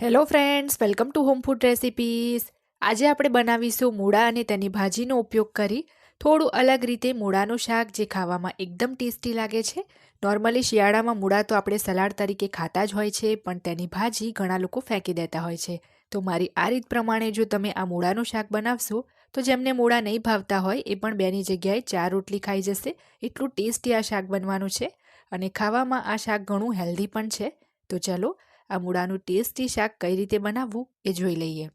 Hello friends welcome to home food recipes આજે આપણે બનાવીશું મૂળા અને તેની ભાજીનો ઉપયોગ કરી થોડું અલગ રીતે મૂળાનું શાક જે ખાવામાં એકદમ ટેસ્ટી લાગે છે. નોર્મલી શિયાળામાં મૂળા તો આપણે સલાડ તરીકે ખાતા જ હોય છે, પણ તેની ભાજી ઘણા લોકો ફેંકી દેતા હોય છે. તો મારી આ રીત પ્રમાણે જો તમે આ મૂળાનું શાક બનાવશો, તો જેમને મૂળા નહીં ભાવતા હોય, એ પણ બેની જગ્યાએ ચાર રોટલી ખાઈ જશે. એટલું ટેસ્ટી આ શાક બનવાનું છે અને ખાવામાં આ શાક ઘણું હેલ્ધી પણ છે. તો ચલો આ મૂળાનું ટેસ્ટી શાક કઈ રીતે બનાવવું એ જોઈ લઈએ.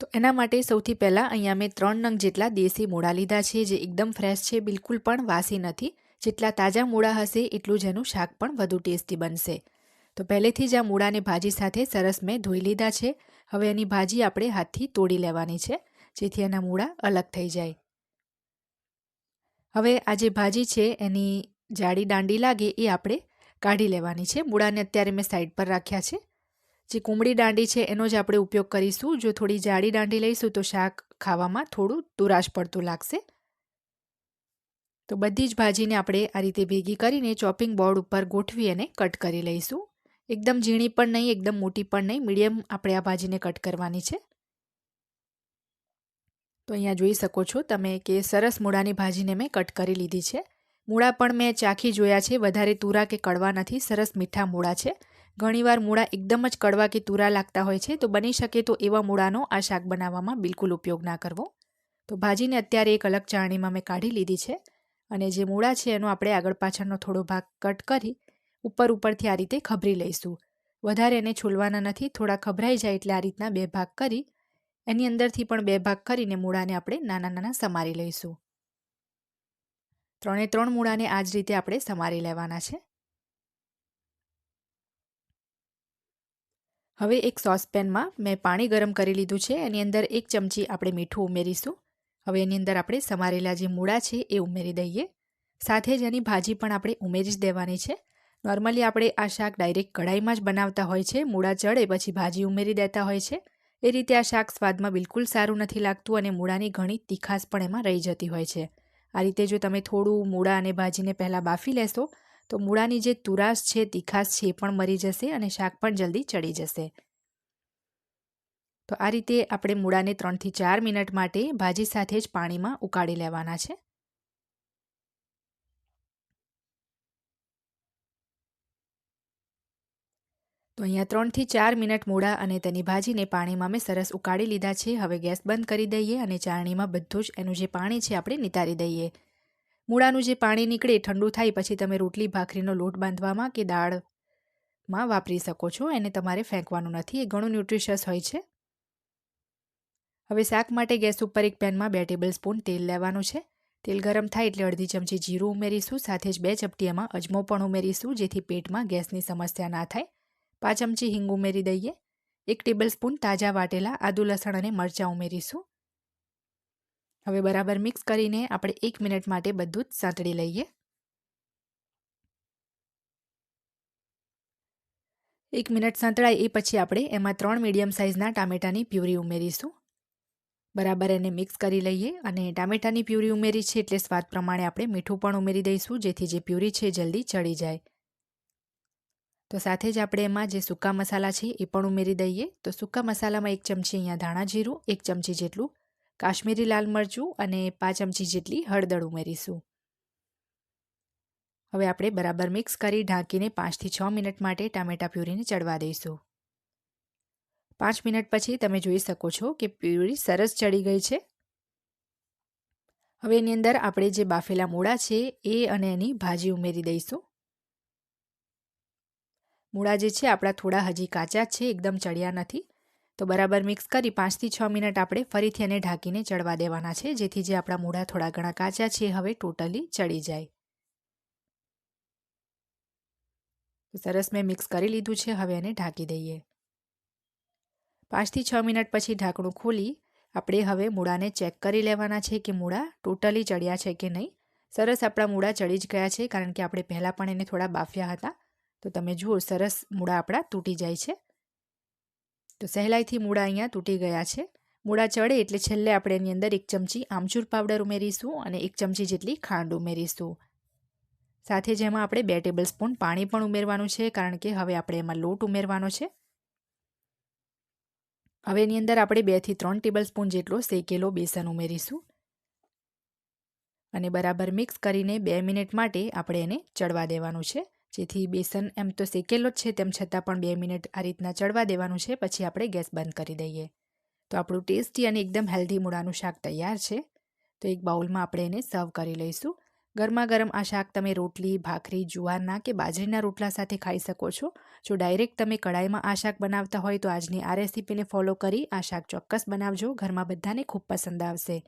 તો એના માટે સૌથી પહેલાં અહીંયા મેં ત્રણ નંગ જેટલા દેશી મૂળા લીધા છે, જે એકદમ ફ્રેશ છે, બિલકુલ પણ વાસી નથી. જેટલા તાજા મૂળા હશે એટલું જ એનું શાક પણ વધુ ટેસ્ટી બનશે. તો પહેલેથી જ આ મૂળાને ભાજી સાથે સરસ મેં ધોઈ લીધા છે. હવે એની ભાજી આપણે હાથથી તોડી લેવાની છે, જેથી એના મૂળા અલગ થઈ જાય. હવે આ જે ભાજી છે એની જાડી દાંડી લાગે એ આપણે કાઢી લેવાની છે. મૂળાને અત્યારે મેં સાઈડ પર રાખ્યા છે. જે કુમળી દાંડી છે એનો જ આપણે ઉપયોગ કરીશું. જો થોડી જાડી દાંડી લઈશું તો શાક ખાવામાં થોડું તુરાશ પડતું લાગશે. તો બધી જ ભાજીને આપણે આ રીતે ભેગી કરીને ચોપિંગ બોર્ડ ઉપર ગોઠવી અને કટ કરી લઈશું. એકદમ ઝીણી પણ નહીં, એકદમ મોટી પણ નહીં. મીડિયમ આપણે આ ભાજીને કટ કરવાની છે. તો અહીંયા જોઈ શકો છો તમે કે સરસ મૂળાની ભાજીને મેં કટ કરી લીધી છે. મૂળા પણ મેં ચાખી જોયા છે. વધારે તુરા કે કડવા નથી. સરસ મીઠા મૂળા છે. ઘણીવાર મૂળા એકદમ જ કડવા કે તુરા લાગતા હોય છે. તો બની શકે તો એવા મૂળાનો આ શાક બનાવવામાં બિલકુલ ઉપયોગ ના કરવો. તો ભાજીને અત્યારે એક અલગ ચાણીમાં મેં કાઢી લીધી છે અને જે મૂળા છે એનો આપણે આગળ પાછળનો થોડો ભાગ કટ કરી ઉપર ઉપરથી આ રીતે ખભરી લઈશું. વધારે એને છોલવાના નથી. થોડા ખભરાઈ જાય એટલે આ રીતના બે ભાગ કરી એની અંદરથી પણ બે ભાગ કરીને મૂળાને આપણે નાના નાના સમારી લઈશું. ત્રણે ત્રણ મૂળાને આ જ રીતે આપણે સમારી લેવાના છે. હવે એક સોસપેનમાં મેં પાણી ગરમ કરી લીધું છે. એની અંદર એક ચમચી આપણે મીઠું ઉમેરીશું. હવે એની અંદર આપણે સમારેલા જે મૂળા છે એ ઉમેરી દઈએ. સાથે જ એની ભાજી પણ આપણે ઉમેરી જ દેવાની છે. નોર્મલી આપણે આ શાક ડાયરેક્ટ કઢાઈમાં જ બનાવતા હોય છે. મૂળા ચડે પછી ભાજી ઉમેરી દેતા હોય છે. એ રીતે આ શાક સ્વાદમાં બિલકુલ સારું નથી લાગતું અને મૂળાની ઘણી તીખાસ પણ એમાં રહી જતી હોય છે. આ રીતે જો તમે થોડું મૂળા અને ભાજીને પહેલાં બાફી લેશો, તો મૂળાની જે તુરાશ છે, તીખાશ છે, એ પણ મરી જશે અને શાક પણ જલ્દી ચડી જશે. તો આ રીતે આપણે મૂળાને ત્રણથી ચાર મિનિટ માટે ભાજી સાથે જ પાણીમાં ઉકાળી લેવાના છે. તો અહીંયા ત્રણથી ચાર મિનિટ મૂળા અને તેની ભાજીને પાણીમાં મેં સરસ ઉકાળી લીધા છે. હવે ગેસ બંધ કરી દઈએ અને ચાળણીમાં બધું જ એનું જે પાણી છે આપણે નિતારી દઈએ. મૂળાનું જે પાણી નીકળે ઠંડુ થાય પછી તમે રોટલી, ભાખરીનો લોટ બાંધવામાં કે દાળમાં વાપરી શકો છો. એને તમારે ફેંકવાનું નથી. એ ઘણું ન્યુટ્રિશિયસ હોય છે. હવે શાક માટે ગેસ ઉપર એક પેનમાં બે ટેબલ સ્પૂન તેલ લેવાનું છે. તેલ ગરમ થાય એટલે અડધી ચમચી જીરું ઉમેરીશું. સાથે જ બે ચપટી એમાં અજમો પણ ઉમેરીશું જેથી પેટમાં ગેસની સમસ્યા ના થાય. પાંચ ચમચી હિંગ ઉમેરી દઈએ. એક ટેબલ સ્પૂન તાજા વાટેલા આદુ લસણ અને મરચાં ઉમેરીશું. હવે બરાબર મિક્સ કરીને આપણે એક મિનિટ માટે બધું જ સાંતળી લઈએ. એક મિનિટ સાંતળાય એ પછી આપણે એમાં ત્રણ મીડિયમ સાઇઝના ટામેટાની પ્યુરી ઉમેરીશું. બરાબર એને મિક્સ કરી લઈએ અને ટામેટાની પ્યુરી ઉમેરી છે એટલે સ્વાદ પ્રમાણે આપણે મીઠું પણ ઉમેરી દઈશું, જેથી જે પ્યુરી છે જલ્દી ચડી જાય. તો સાથે જ આપણે એમાં જે સૂકા મસાલા છે એ પણ ઉમેરી દઈએ. તો સૂકા મસાલામાં એક ચમચી અહીંયા ધાણા જીરું, એક ચમચી જેટલું કાશ્મીરી લાલ મરચું અને પાંચ ચમચી જેટલી હળદર ઉમેરીશું. હવે આપણે બરાબર મિક્સ કરી ઢાંકીને પાંચથી છ મિનિટ માટે ટામેટા પ્યુરીને ચડવા દઈશું. પાંચ મિનિટ પછી તમે જોઈ શકો છો કે પ્યુરી સરસ ચડી ગઈ છે. હવે એની અંદર આપણે જે બાફેલા મૂળા છે એ અને એની ભાજી ઉમેરી દઈશું. મૂળા જે છે, આપણા થોડા હજી કાચા છે, એકદમ ચડ્યા નથી. તો બરાબર મિક્સ કરી પાંચથી છ મિનિટ આપણે ફરીથી એને ઢાંકીને ચડવા દેવાના છે, જેથી જે આપણા મૂળા થોડા ઘણા કાચા છે હવે ટોટલી ચડી જાય. સરસ મેં મિક્સ કરી લીધું છે, હવે એને ઢાંકી દઈએ. પાંચથી છ મિનિટ પછી ઢાંકણું ખોલી આપણે હવે મૂળાને ચેક કરી લેવાના છે કે મૂળા ટોટલી ચડ્યા છે કે નહીં. સરસ આપણા મૂળા ચડી જ ગયા છે, કારણ કે આપણે પહેલાં પણ એને થોડા બાફ્યા હતા. તો તમે જુઓ, સરસ મૂળા આપણા તૂટી જાય છે. તો સહેલાઈથી મૂળા અહીંયા તૂટી ગયા છે. મૂળા ચડે એટલે છેલ્લે આપણે એની અંદર એક ચમચી આમચૂર પાવડર ઉમેરીશું અને એક ચમચી જેટલી ખાંડ ઉમેરીશું. સાથે જેમાં આપણે બે ટેબલ સ્પૂન પાણી પણ ઉમેરવાનું છે, કારણ કે હવે આપણે એમાં લોટ ઉમેરવાનો છે. હવે એની અંદર આપણે બેથી ત્રણ ટેબલ સ્પૂન જેટલો શેકેલો બેસન ઉમેરીશું. અને બરાબર મિક્સ કરીને બે મિનિટ માટે આપણે એને ચડવા દેવાનું છે. જેથી બેસન એમ તો શેકેલો જ છે, તેમ છતાં પણ બે મિનિટ આ રીતના ચડવા દેવાનું છે, પછી આપણે ગેસ બંધ કરી દઈએ. તો આપણું ટેસ્ટી અને એકદમ હેલ્ધી મૂળાનું શાક તૈયાર છે. તો એક બાઉલમાં આપણે એને સર્વ કરી લઈશું. ગરમા ગરમ આ શાક તમે રોટલી, ભાખરી, જુવારના કે બાજરીના રોટલા સાથે ખાઈ શકો છો. જો ડાયરેક્ટ તમે કઢાઈમાં આ શાક બનાવતા હોય તો આજની આ રેસીપીને ફોલો કરી આ શાક ચોક્કસ બનાવજો. ઘરમાં બધાને ખૂબ પસંદ આવશે.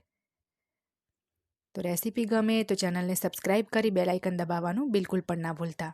તો રેસીપી ગમે તો ચેનલને સબસ્ક્રાઈબ કરી બેલાઇકન દબાવવાનું બિલકુલ પણ ના ભૂલતા.